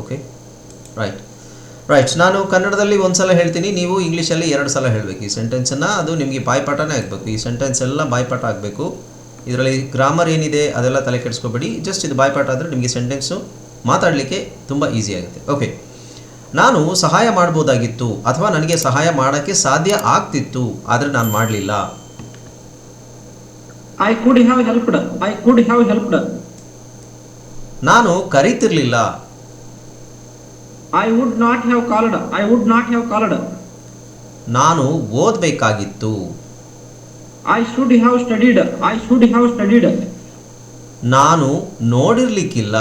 Okay right right ನಾನು ಕನ್ನಡದಲ್ಲಿ ಒಂದು ಸಲ ಹೇಳ್ತೀನಿ. ನೀವು ಇಂಗ್ಲೀಷಲ್ಲಿ ಎರಡು ಸಲ ಹೇಳಬೇಕು ಈ ಸೆಂಟೆನ್ಸನ್ನು ಅದು ನಿಮಗೆ ಬಾಯ್ಪಾಠನೇ ಆಗಬೇಕು. ಈ ಸೆಂಟೆನ್ಸ್ ಎಲ್ಲ ಬಾಯ್ಪಾಠ ಆಗಬೇಕು. ಇದರಲ್ಲಿ ಗ್ರಾಮರ್ ಏನಿದೆ ಅದೆಲ್ಲ ತಲೆ ಕೆಡಿಸ್ಕೋಬೇಡಿ. ಜಸ್ಟ್ ಇದು ಬಾಯ್ಪಾಠ ಆದರೆ ನಿಮಗೆ ಸೆಂಟೆನ್ಸು ಮಾತಾಡಲಿಕ್ಕೆ ತುಂಬ ಈಸಿ ಆಗುತ್ತೆ. ಓಕೆ ನಾನು ಸಹಾಯ ಮಾಡ್ಬೋದಾಗಿತ್ತು ಅಥವಾ ನನಗೆ ಸಹಾಯ ಮಾಡೋಕ್ಕೆ ಸಾಧ್ಯ ಆಗ್ತಿತ್ತು ಆದರೆ ನಾನು ಮಾಡಲಿಲ್ಲ. I could have helped. I could have helped. ನಾನು ಕರೀತಿರ್ಲಿಲ್ಲ. I would not have called I would not have called ನಾನು ಓದಬೇಕಾಗಿತ್ತು. I should have studied I should have studied ನಾನು ನೋಡಿರ್ಲಿಕ್ಕಿಲ್ಲ.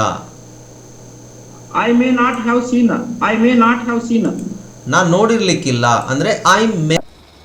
I may not have seen I may not have seen ನಾನು ನೋಡಿರ್ಲಿಕ್ಕಿಲ್ಲ. ಅಂದ್ರೆ I may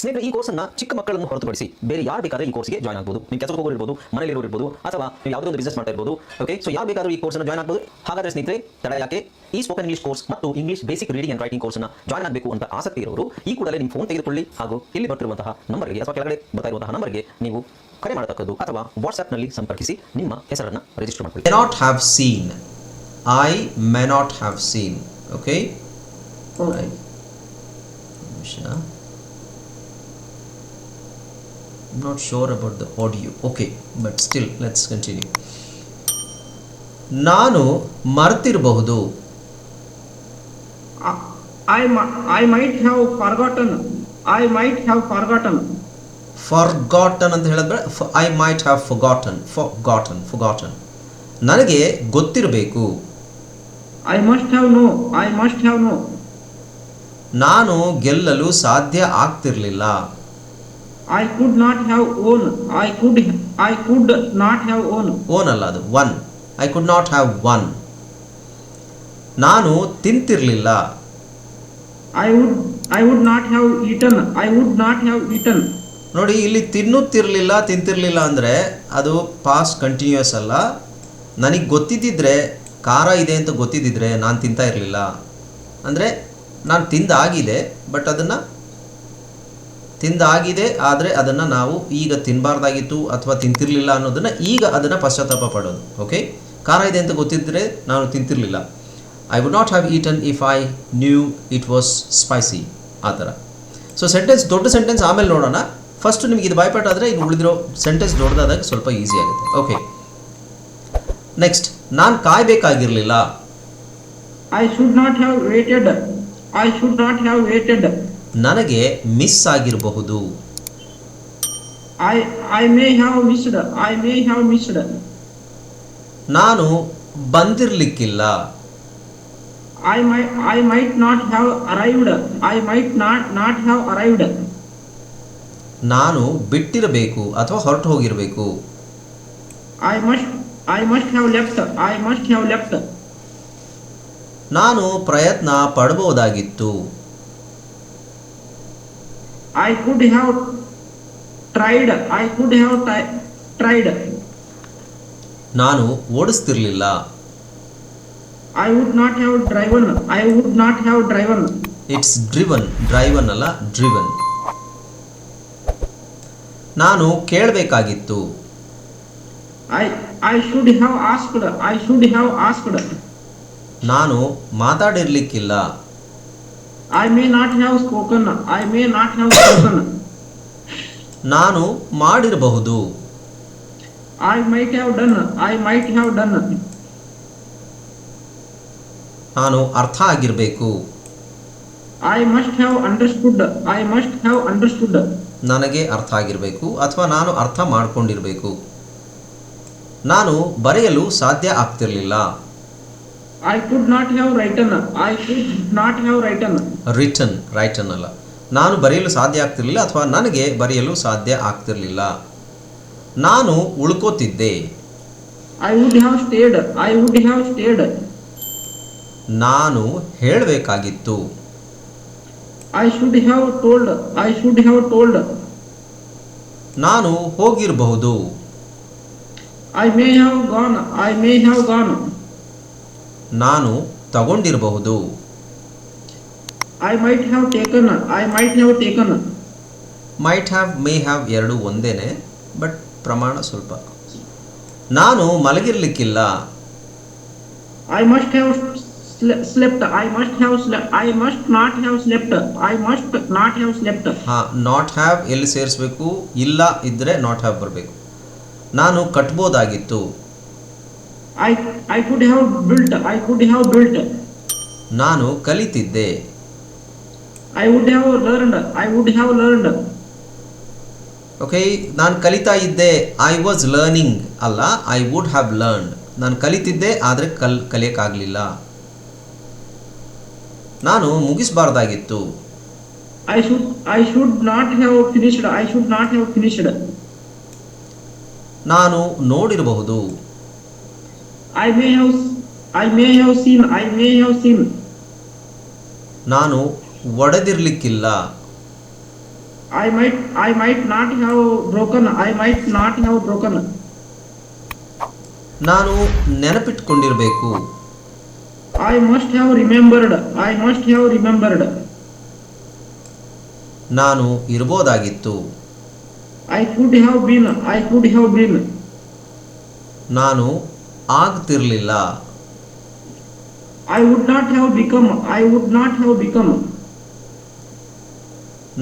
ಸ್ನೇಹಿತರೆ, ಈ ಕೋರ್ಸನ್ನ ಚಿಕ್ಕ ಮಕ್ಕಳನ್ನು ಹೊರತುಪಡಿಸಿ ಬೇರೆ ಯಾರು ಬೇಕಾದ್ರೆ ಈ ಕೋರ್ಸ್ಗೆ ಜಾಯ್ನ್ ಆಗ್ಬೋದು. ನೀವು ಕೆಲಸಕ್ಕೆ ಹೋಗೋರು ಇರ್ಬೋದು ಇರ್ಬೋದು, ಅಥವಾ ನೀವು ಯಾವುದೋ ಒಂದು ಬಿಸ್ನೆಸ್ ಮಾಡ್ತಾ ಇರ್ಬೋದು ಓಕೆ ಸೊ ಯಾರು ಬೇಕಾದ್ರೂ ಈ ಕೋರ್ಸ್ನ ಜಾಯ್ನ್ ಆಗ್ಬೋದು. ಹಾಗಾದ್ರೆ ಸ್ನೇಹಿತರೆ, ತಡ ಯಾಕೆ? ಈ ಸ್ಪೋಕನ್ ಇಂಗ್ಲಿಷ್ ಕೋರ್ಸ್ ಮತ್ತು English basic reading and writing ಕೋರ್ಸ್ನ ಜಾಯ್ನ್ ಆಗಬೇಕು ಅಂತ ಆಸಕ್ತಿ ಇರೋರು, ಈ ಕೂಡಲೇ ನಿಮ್ಮ ಫೋನ್ ತೆಗೆದುಕೊಳ್ಳಿ ಹಾಗೂ ಇಲ್ಲಿ ಬರ್ತಿರುವಂತಹ ನಂಬರ್ಗೆ ಅಥವಾ ಕೆಳಗಡೆ ಬರ್ತಾ ಇರುವಂತಹ ನಂಬರ್ಗೆ ನೀವು ಕರೆ ಮಾಡತಕ್ಕದ್ದು ಅಥವಾ ವಾಟ್ಸ್ಆ್ಯಪ್ನಲ್ಲಿ ಸಂಪರ್ಕಿಸಿ ನಿಮ್ಮ ಹೆಸರನ್ನು ರಿಜಿಸ್ಟರ್ ಮಾಡಿಕೊಳ್ಳಿ. Not have seen seen. May not have seen okay. ನಿಮಿಷ not sure about the audio. Okay but still let's continue. ನಾನು ಮರ್ತಿರಬಹುದು. I might have forgotten I might have forgotten forgotten ಅಂತ ಹೇಳಿದ್ರೆ I might have forgotten forgotten forgotten ನನಗೆ ಗೊತ್ತಿರಬೇಕು. I must have known I must have known ನಾನು ಗೆಲ್ಲಲು ಸಾಧ್ಯ ಆಗ್ತಿರಲಿಲ್ಲ. I could not have own I could I could not have own own ಅಲ್ಲ ಅದು won I could not have won ನಾನು ತಿಂತಿರ್ಲಿಲ್ಲ. I would I would not have eaten I would not have eaten ನೋಡಿ ಇಲ್ಲಿ ತಿನ್ನುತ್ತಿರಲಿಲ್ಲ ತಿಂತಿರಲಿಲ್ಲ ಅಂದರೆ ಅದು pass continuous ಅಲ್ಲ. ನನಗೆ ಗೊತ್ತಿದ್ದಿದ್ರೆ ಖಾರ ಇದೆ ಅಂತ ಗೊತ್ತಿದ್ದಿದ್ರೆ ನಾನು ತಿಂತಾ ಇರಲಿಲ್ಲ. ಅಂದರೆ ನಾನು ತಿಂದಾಗಿದೆ ಬಟ್ ಅದನ್ನು ತಿಂದಾಗಿದೆ, ಆದರೆ ಅದನ್ನು ನಾವು ಈಗ ತಿನ್ನಬಾರ್ದಾಗಿತ್ತು ಅಥವಾ ತಿಂತಿರಲಿಲ್ಲ ಅನ್ನೋದನ್ನು ಈಗ ಅದನ್ನು ಪಶ್ಚಾತ್ತಾಪ ಪಡೋದು ಓಕೆ ಖಾರ ಇದೆ ಅಂತ ಗೊತ್ತಿದ್ದರೆ ನಾನು ತಿಂತಿರಲಿಲ್ಲ. I would not have eaten if I knew it was spicy ಆ ಥರ. ಸೊ ಸೆಂಟೆನ್ಸ್ ದೊಡ್ಡ ಸೆಂಟೆನ್ಸ್ ಆಮೇಲೆ ನೋಡೋಣ. ಫಸ್ಟ್ ನಿಮಗೆ ಇದು ಭಯಪಟ್ಟಾದರೆ ಇದು ಉಳಿದಿರೋ ಸೆಂಟೆನ್ಸ್ ದೊಡ್ಡದಾದಾಗ ಸ್ವಲ್ಪ ಈಸಿ ಆಗುತ್ತೆ ಓಕೆ ನೆಕ್ಸ್ಟ್ ನಾನು ಕಾಯಬೇಕಾಗಿರಲಿಲ್ಲ. I should not have waited I should not have waited. ನನಗೆ ಮಿಸ್ ಆಗಿರಬಹುದು. I I might have missed I might have missed ನಾನು ಬಂದಿರಲಿಕ್ಕಿಲ್ಲ. I might I might not have arrived I might not not have arrived ನಾನು ಬಿಟ್ಟಿರಬೇಕು ಅಥವಾ ಹೊರಟು ಹೋಗಿರಬೇಕು. I must I must have left I must have left ನಾನು ಪ್ರಯತ್ನ ಪಡ್ಬೋದಾಗಿತ್ತು. I could have tried. I could have ti- tried. ನಾನು ಓಡಿಸ್ತಿರ್ಲಿಲ್ಲ I would not have driven. I would not have driven. It's driven driven ಅಲ್ಲ driven ನಾನು ಕೇಳಬೇಕಾಗಿತ್ತು I. I should have asked. I should have asked. ನಾನು ಮಾತಾಡಿರ್ಲಿಕ್ಕಿಲ್ಲ I may not have spoken I may not have spoken ನಾನು ಮಾಡಿರಬಹುದು. I might have done I might have done ನಾನು ಅರ್ಥ ಆಗಿರಬೇಕು. I must have understood I must have understood ನನಗೆ ಅರ್ಥ ಆಗಿರಬೇಕು ಅಥವಾ ನಾನು ಅರ್ಥ ಮಾಡ್ಕೊಂಡಿರಬೇಕು. ನಾನು ಬರೆಯಲು ಸಾಧ್ಯ ಆಗ್ತಿರ್ಲಿಲ್ಲ. I could not have written I could not have written written written ಅಲ್ಲ. ನಾನು ಬರೆಯಲು ಸಾಧ್ಯ ಆಗ್ತಿರಲಿಲ್ಲ ಅಥವಾ ನನಗೆ ಬರೆಯಲು ಸಾಧ್ಯ ಆಗ್ತಿರಲಿಲ್ಲ. ನಾನು ಉಳ್ಕೋತಿದ್ದೆ. I would have stayed I would have stayed ನಾನು ಹೇಳಬೇಕಾಗಿತ್ತು. I should have told I should have told ನಾನು ಹೋಗಿರಬಹುದು. I may have gone I may have gone ನಾನು ತಗೊಂಡಿರಬಹುದು. I might have taken I might have taken might have may have ಎರಡು ಒಂದೇನೆ but ಪ್ರಮಾಣ ಸ್ವಲ್ಪ. ನಾನು ಮಲಗಿರ್ಲಿಕ್ಕಿಲ್ಲ. I must have slept I must have I must not have slept I must not have slept ಹಾ not have ಎಲ್ಲಿ ಸೇರಿಸಬೇಕು? ಇಲ್ಲ ಇದ್ದರೆ ನಾಟ್ ಹ್ಯಾವ್ ಬರಬೇಕು. ನಾನು ಕಟ್ಬೋದಾಗಿತ್ತು. I I could have built I could have built. ನಾನು ಕಲಿತಿದ್ದೆ. I would have learned I would have learned okay ನಾನು ಕಲಿತಾ ಇದ್ದೆ. ಐ ವಾಸ್ ಲರ್ನಿಂಗ್ ಅಲ್ಲ ಐ ವುಡ್ ಹ್ಯಾವ್ ಲರ್ನ್ಡ್ ನಾನು ಕಲಿತಿದ್ದೆ ಆದರೆ ಕಲ್ ಕಲಿಯೋಕ್ಕಾಗಲಿಲ್ಲ. ನಾನು ಮುಗಿಸಬಾರ್ದಾಗಿತ್ತು. I should I should not have finished I should not have finished ನಾನು ನೋಡಿರಬಹುದು. I may have. I may have seen. I may have seen. ನಾನು ಒಡೆದಿರ್ಲಿಕ್ಕಿಲ್ಲ I might. I might not have broken. I might not have broken. ನಾನು ನೆನಪಿಟ್ಕೊಂಡಿರಬೇಕು I must have remembered. I must have remembered. ನಾನು ಇರ್ಬೋದಾಗಿತ್ತು I could have been. I could have been. ನಾನು ಆಗ್ತಿರ್ಲಿಲ್ಲ. I would not have become I would not have become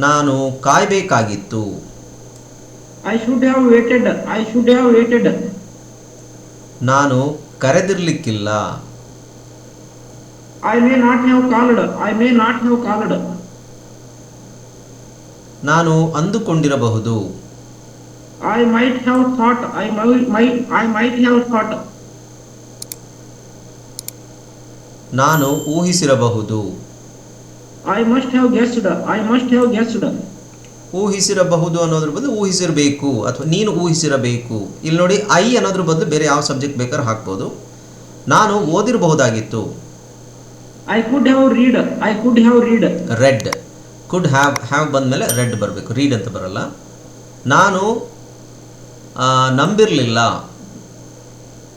ನಾನು ಕಾಯಬೇಕಾಗಿತ್ತು. I should have waited I should have waited ನಾನು ಕರೆದಿರ್ಲಿಕ್ಕಿಲ್ಲ. I may not have called I may not have called ನಾನು ಅಂದುಕೊಂಡಿರಬಹುದು. I might have thought I might might I might have thought ನಾನು ಊಹಿಸಿರಬಹುದು. I must have guessed I must have guessed ಊಹಿಸಿರಬಹುದು ಅನ್ನೋದ್ರ ಬದಲು ಊಹಿಸಿರಬೇಕು ಅಥವಾ ನೀನು ಊಹಿಸಿರಬೇಕು. ಇಲ್ಲಿ ನೋಡಿ I ಅನ್ನೋದ್ರ ಬದಲು ಬೇರೆ ಯಾವ ಸಬ್ಜೆಕ್ಟ್ ಬೇಕಾದ್ರೆ ಹಾಕ್ಬೋದು. ನಾನು ಓದಿರಬಹುದಾಗಿತ್ತು. I could have read I could have read read could have have ಬಂದಮೇಲೆ ರೆಡ್ ಬರಬೇಕು. ರೀಡ್ ಅಂತ ಬರಲ್ಲ. ನಾನು ನಂಬಿರಲಿಲ್ಲ.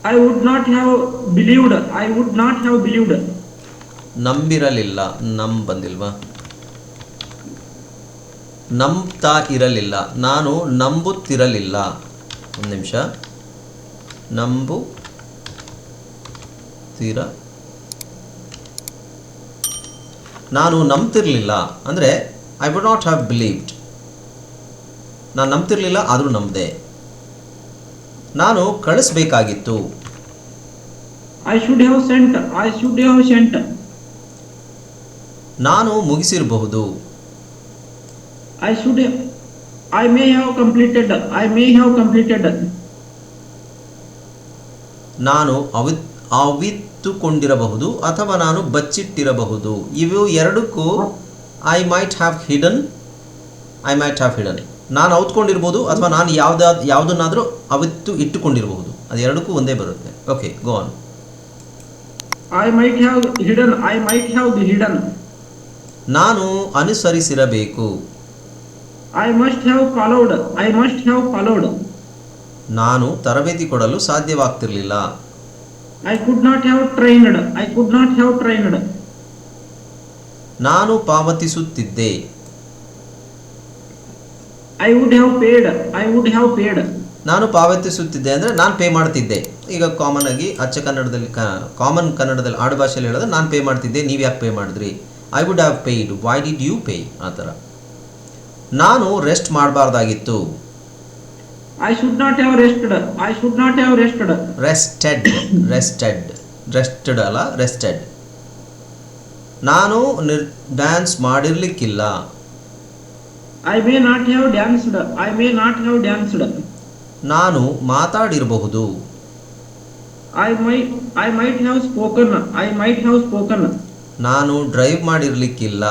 I would not have believed I would not have believed ನಂಬಿರಲಿಲ್ಲ, ನಮ್ ಬಂದಿಲ್ವಾ? ನಂಬ್ತಾ ಇರಲಿಲ್ಲ, ನಾನು ನಂಬುತ್ತಿರಲಿಲ್ಲ. ಒಂದು ನಿಮಿಷ. ನಂಬು ತೀರ ನಾನು ನಂಬ್ತಿರಲಿಲ್ಲ, ಅಂದರೆ I would not have believed ನಾನು ನಂಬ್ತಿರಲಿಲ್ಲ, ಆದರೂ ನಂಬಿದೆ. ನಾನು ಕಳಿಸಬೇಕಾಗಿತ್ತು. I should have sent I should have sent ನಾನು ಮುಗಿಸಿರಬಹುದು. I should I may have completed I may have completed ನಾನು ಅವಿ ಅವಿತ್ತುಕೊಂಡಿರಬಹುದು ಅಥವಾ ನಾನು ಬಚ್ಚಿಟ್ಟಿರಬಹುದು. ಇವು ಎರಡಕ್ಕೂ I might have hidden I might have hidden ನಾನು ಔತ್ಕೊಂಡಿರ್ಬೋದು ಅಥವಾ ನಾನು ಯಾವ್ದಾದ ಯಾವುದನ್ನಾದರೂ ಅವತ್ತು ಇಟ್ಟುಕೊಂಡಿರಬಹುದು ಅದು ಎರಡಕ್ಕೂ ಒಂದೇ ಬರುತ್ತೆ. Okay go on I might have hidden I might have hidden ನಾನು ಅನುಸರಿಸಿರಬೇಕು. I must have followed I must have followed ನಾನು ತರಬೇತಿ ಕೊಡಲು ಸಾಧ್ಯವಾಗ್ತಿರಲಿಲ್ಲ. I could not have trained I could not have trained ನಾನು ಪಾವತಿಸುತ್ತಿದ್ದೆ. I would have paid I would have paid ನಾನು ಪಾವತಿಸುತ್ತಿದ್ದೆ ಅಂದರೆ ನಾನು ಪೇ ಮಾಡ್ತಿದ್ದೆ. ಈಗ ಕಾಮನ್ ಆಗಿ ಅಚ್ಚ ಕನ್ನಡದಲ್ಲಿ ಕಾಮನ್ ಕನ್ನಡದಲ್ಲಿ ಆಡು ಭಾಷೆಯಲ್ಲಿ ಹೇಳಿದ್ರೆ ನಾನು ಪೇ ಮಾಡ್ತಿದ್ದೆ ನೀವು ಯಾಕೆ ಪೇ ಮಾಡಿದ್ರಿ? I would have paid why did you pay ಆ ಥರ. ನಾನು rest ಮಾಡಬಾರ್ದಾಗಿತ್ತು. I should not have rested I should not have rested rested rested rested ಅಲ್ಲ ರೆಸ್ಟೆಡ್ ನಾನು ನಿರ್ ಡ್ಯಾನ್ಸ್ ಮಾಡಿರ್ಲಿಕ್ಕಿಲ್ಲ. I may not have danced. I may not have danced. ನಾನು ಮಾತಾಡಿರಬಹುದು I my I might have spoken I might have spoken ನಾನು drive ಮಾಡಿರ್ಲಿಕ್ಕಿಲ್ಲ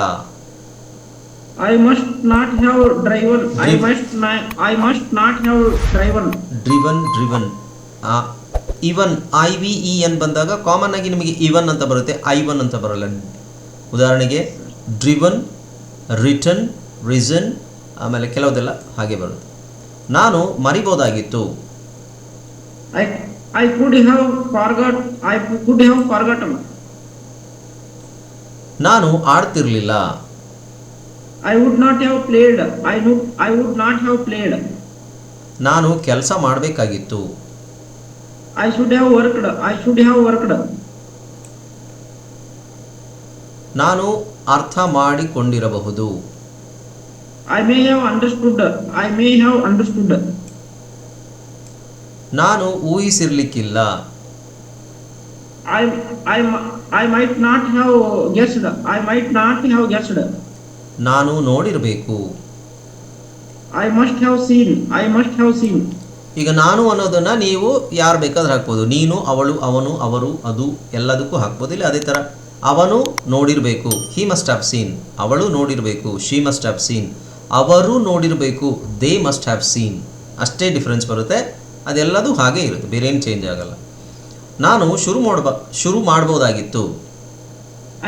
I must not have driven. I must I must not have not have driven. Driven driven ಆ even I V E N ಬಂದಾಗ common ಆಗಿ ನಿಮಗೆ ಇವನ್ ಅಂತ ಬರುತ್ತೆ I one ಅಂತ ಬರಲ್ಲ ಉದಾಹರಣೆಗೆ ಡ್ರಿವನ್ ರಿಟರ್ನ್ ರೀಸನ್ ಆಮೇಲೆ ಕೆಲವುದೆಲ್ಲ ಹಾಗೆ ಬರುತ್ತೆ. ನಾನು ಮರಿಬೋದಾಗಿತ್ತು. I could have forgot I could have forgot ನಾನು ಆಡ್ತಿರಲಿಲ್ಲ. I would not have played I would I would not have played ನಾನು ಕೆಲಸ ಮಾಡಬೇಕಾಗಿತ್ತು. I should have worked I should have worked ನಾನು ಅರ್ಥ ಮಾಡಿಕೊಂಡಿರಬಹುದು. I may have understood I may have understood ನಾನು ಊಹಿಸಿರ್ಲಿಕ್ಕಿಲ್ಲ. I I I might not have guessed I might not have guessed ನಾನು ನೋಡಿರಬೇಕು. I must have seen I must have seen ಈಗ ನಾನು ಅನ್ನೋದನ್ನ ನೀವು ಯಾರು ಬೇಕಾದ್ರೂ ಹಾಕ್ಬೋದು. ನೀನು ಅವಳು ಅವನು ಅವರು ಅದು ಎಲ್ಲದಕ್ಕೂ ಹಾಕ್ಬೋದು ಇಲ್ಲ ಅದೇ ಥರ ಅವನು ನೋಡಿರಬೇಕು. ಹಿ ಮಸ್ಟ್ ಹ್ಯಾವ್ ಸೀನ್ ಅವಳು ನೋಡಿರಬೇಕು. ಶಿ ಮಸ್ಟ್ ಹ್ಯಾವ್ ಸೀನ್ ಅವರು ನೋಡಿರಬೇಕು ದೇ ಮಸ್ಟ್ ಹ್ಯಾವ್ ಸೀನ್ ಅಷ್ಟೇ ಡಿಫ್ರೆನ್ಸ್ ಬರುತ್ತೆ. ಅದೆಲ್ಲದೂ ಹಾಗೆ ಇರುತ್ತೆ. ಬೇರೆ ಏನು ಚೇಂಜ್ ಆಗಲ್ಲ. ನಾನು ಶುರು ಮಾಡಬ ಶುರು ಮಾಡ್ಬೋದಾಗಿತ್ತು.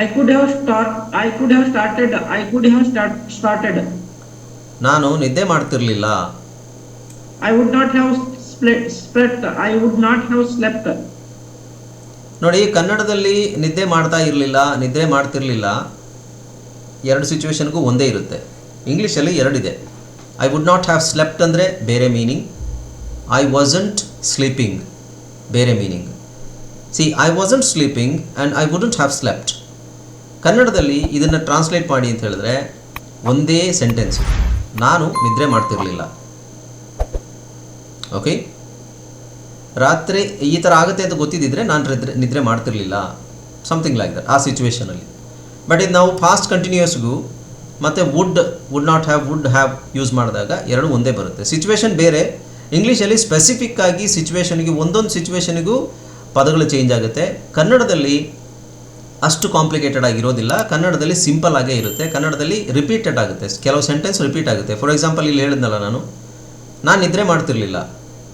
I could have start I could have started I could have start started ನಾನು ನಿದ್ದೆ ಮಾಡ್ತಿರಲಿಲ್ಲ. I would not have slept slept. I would not have slept. ನೋಡಿ ಕನ್ನಡದಲ್ಲಿ ನಿದ್ದೆ ಮಾಡ್ತಾ ಇರಲಿಲ್ಲ ನಿದ್ರೆ ಮಾಡ್ತಿರಲಿಲ್ಲ ಎರಡು ಸಿಚುವೇಶನ್ಗೂ ಒಂದೇ ಇರುತ್ತೆ. ಇಂಗ್ಲೀಷಲ್ಲಿ ಎರಡಿದೆ. I would not have slept ಅಂದರೆ ಬೇರೆ ಮೀನಿಂಗ್ ಐ ವಾಸಂಟ್ ಸ್ಲೀಪಿಂಗ್ ಬೇರೆ meaning see I wasn't sleeping and I wouldn't have slept ಕನ್ನಡದಲ್ಲಿ ಇದನ್ನು ಟ್ರಾನ್ಸ್ಲೇಟ್ ಮಾಡಿ ಅಂತ ಹೇಳಿದ್ರೆ ಒಂದೇ ಸೆಂಟೆನ್ಸ್ ನಾನು ನಿದ್ರೆ ಮಾಡ್ತಿರಲಿಲ್ಲ. ಓಕೆ ರಾತ್ರಿ ಈ ಥರ ಆಗುತ್ತೆ ಅಂತ ಗೊತ್ತಿದ್ದಿದ್ರೆ ನಾನು ನಿದ್ರೆ ನಿದ್ರೆ ಮಾಡ್ತಿರಲಿಲ್ಲ. ಸಮಥಿಂಗ್ ಲೈಕ್ ದಟ್ ಆ ಸಿಚುವೇಶನಲ್ಲಿ ಬಟ್ ಇದು ನಾವು ಫಾಸ್ಟ್ ಕಂಟಿನ್ಯೂಸ್ಗೂ ಮತ್ತು would would not have would have use ಮಾಡಿದಾಗ ಎರಡು ಒಂದೇ ಬರುತ್ತೆ. ಸಿಚುವೇಶನ್ ಬೇರೆ. ಇಂಗ್ಲೀಷಲ್ಲಿ ಸ್ಪೆಸಿಫಿಕ್ ಆಗಿ ಸಿಚುವೇಶನ್ಗೆ ಒಂದೊಂದು ಸಿಚುವೇಶನಿಗೂ ಪದಗಳು ಚೇಂಜ್ ಆಗುತ್ತೆ. ಕನ್ನಡದಲ್ಲಿ ಅಷ್ಟು ಕಾಂಪ್ಲಿಕೇಟೆಡ್ ಆಗಿರೋದಿಲ್ಲ. ಕನ್ನಡದಲ್ಲಿ ಸಿಂಪಲ್ ಆಗೇ ಇರುತ್ತೆ. ಕನ್ನಡದಲ್ಲಿ ರಿಪೀಟೆಡ್ ಆಗುತ್ತೆ. ಕೆಲವು ಸೆಂಟೆನ್ಸ್ ರಿಪೀಟ್ ಆಗುತ್ತೆ. ಫಾರ್ ಎಕ್ಸಾಂಪಲ್ ಇಲ್ಲಿ ಹೇಳಿದ್ನಲ್ಲ ನಾನು. ನಾನು ನಿದ್ರೆ ಮಾಡ್ತಿರ್ಲಿಲ್ಲ.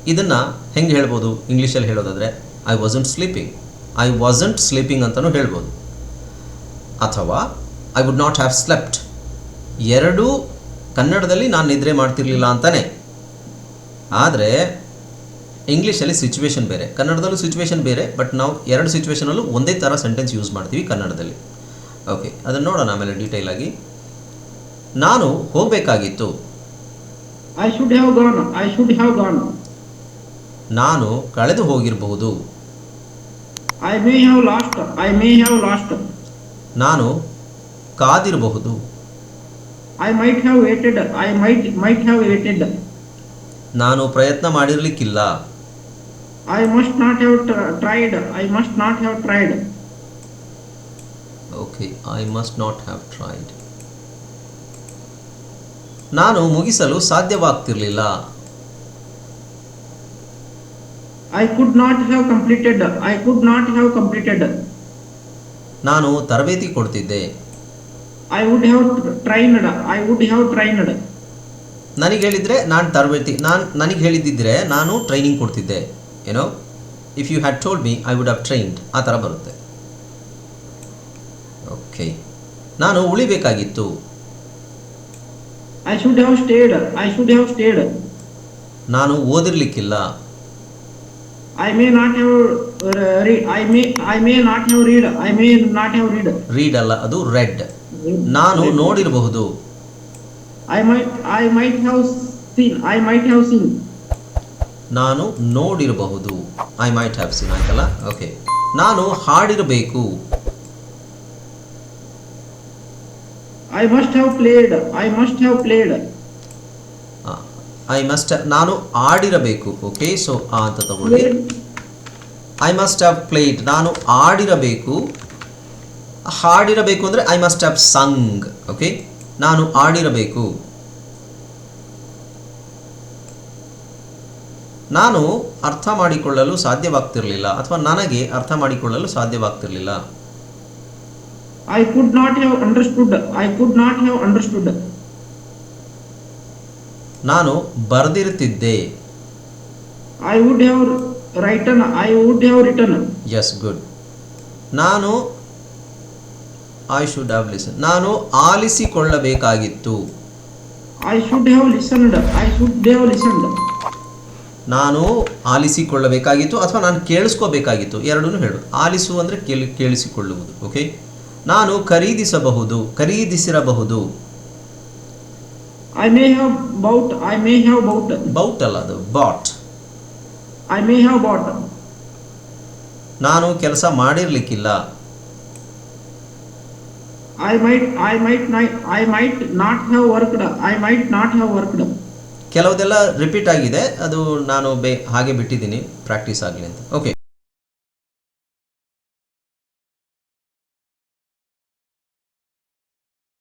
ಇದನ್ನು ಹೆಂಗೆ ಹೇಳ್ಬೋದು? ಇಂಗ್ಲೀಷಲ್ಲಿ ಹೇಳೋದಾದರೆ I wasn't sleeping I wasn't sleeping ಅಂತಲೂ ಹೇಳ್ಬೋದು. ಅಥವಾ I would not have slept ಎರಡೂ ಕನ್ನಡದಲ್ಲಿ ನಾನು ನಿದ್ರೆ ಮಾಡ್ತಿರ್ಲಿಲ್ಲ ಅಂತಾನೆ. ಆದರೆ ಇಂಗ್ಲೀಷಲ್ಲಿ ಸಿಚುವೇಶನ್ ಬೇರೆ. ಕನ್ನಡದಲ್ಲೂ ಸಿಚುವೇಶನ್ ಬೇರೆ ಬಟ್ ನಾವು ಎರಡು ಸಿಚುವೇಶನಲ್ಲೂ ಒಂದೇ ಥರ ಸೆಂಟೆನ್ಸ್ ಯೂಸ್ ಮಾಡ್ತೀವಿ ಕನ್ನಡದಲ್ಲಿ. ಓಕೆ ಅದನ್ನು ನೋಡೋಣ ಆಮೇಲೆ ಡೀಟೇಲ್ ಆಗಿ. ನಾನು ಹೋಗಬೇಕಾಗಿತ್ತು. I should have gone I should have gone ನಾನು ಕಳೆದು ಹೋಗಿರಬಹುದು. I may have lost I may have lost ನಾನು ಕಾದಿರಬಹುದು. I might have waited I might might have waited ನಾನು ಪ್ರಯತ್ನ ಮಾಡಿರಲಿಕ್ಕಿಲ್ಲ. I must not have tried I must not have tried okay I must not have tried ನಾನು ಮುಗಿಸಲು ಸಾಧ್ಯವಾಗ್ತಿರಲಿಲ್ಲ. I could not have completed I could not have completed ನಾನು ತರಬೇತಿ ಕೊಡ್ತಿದ್ದೆ. I would have trained I would have trained ನನಗೆ ಹೇಳಿದರೆ ನಾನು ತರಬೇತಿ ನಾನು ನನಗೆ ಹೇಳಿದ್ದಿದ್ರೆ ನಾನು ಟ್ರೈನಿಂಗ್ ಕೊಡ್ತಿದ್ದೆ ಏನೋ if you had told me I would have trained ಆ ಥರ ಬರುತ್ತೆ. ಓಕೆ ನಾನು ಉಳಿಬೇಕಾಗಿತ್ತು. I should have stayed I should have stayed ನಾನು ಓದಿರ್ಲಿಕ್ಕಿಲ್ಲ. I may not have I may I may not have read I may not have read read ಅಲ್ಲ ಅದು read ನಾನು ನೋಡಿರಬಹುದು. I might I might have seen I might have seen ನಾನು ನೋಡಿರಬಹುದು. I might have seen ಆಯ್ತಲ್ಲ? Okay ನಾನು ಹಾಡಿರಬೇಕು. I must have played I must have played I must ನಾನು ಆಡಿರಬೇಕು ಓಕೆ ಸೊ ಆ ಅಂತ ತಗೊಳ್ಳಿ. ಐ ಮಸ್ಟ್ ಹ್ಯಾವ್ ಪ್ಲೇಡ್ ನಾನು ಆಡಿರಬೇಕು ಹಾಡಿರಬೇಕು ಅಂದರೆ I must have sung okay ನಾನು ಆಡಿರಬೇಕು ನಾನು ಅರ್ಥ ಮಾಡಿಕೊಳ್ಳಲು ಸಾಧ್ಯವಾಗ್ತಿರಲಿಲ್ಲ ಅಥವಾ ನನಗೆ ಅರ್ಥ ಮಾಡಿಕೊಳ್ಳಲು ಸಾಧ್ಯವಾಗ್ತಿರಲಿಲ್ಲ. I could not have understood I could not have understood ನಾನು ಬರೆದಿರುತ್ತಿದ್ದೆ I would have written I would have written yes good ನಾನು ಐ ಶುಡ್ ಹ್ಯಾವ್ ಲಿಸನ್ ನಾನು ಆಲಿಸಿಕೊಳ್ಳಬೇಕಾಗಿತ್ತು. I should have listened. I should have listened. ನಾನು ಆಲಿಸಿಕೊಳ್ಳಬೇಕಾಗಿತ್ತು ಅಥವಾ ನಾನು ಕೇಳಿಸ್ಕೋಬೇಕಾಗಿತ್ತು? ಎರಡೂ ಹೇಳು. ಆಲಿಸು ಅಂದರೆ ಕೇಳಿ ಕೇಳಿಸಿಕೊಳ್ಳುವುದು ಓಕೆ ನಾನು ಖರೀದಿಸಬಹುದು ಖರೀದಿಸಿರಬಹುದು. I may have bout I may have bout bout ಅಲ್ಲ ಅದು bought I may have bought ನಾನು ಕೆಲಸ ಮಾಡಿರ್ಲಿಕ್ಕಿಲ್ಲ. Might. I might. Not, I might not have worked. I might not have worked. ಕೆಲವುದೆಲ್ಲ ರಿಪೀಟ್ ಆಗಿದೆ ಅದು ನಾನು ಬೇ ಹಾಗೆ ಬಿಟ್ಟಿದ್ದೀನಿ ಪ್ರಾಕ್ಟೀಸ್ ಆಗಲಿ ಅಂತ ಓಕೆ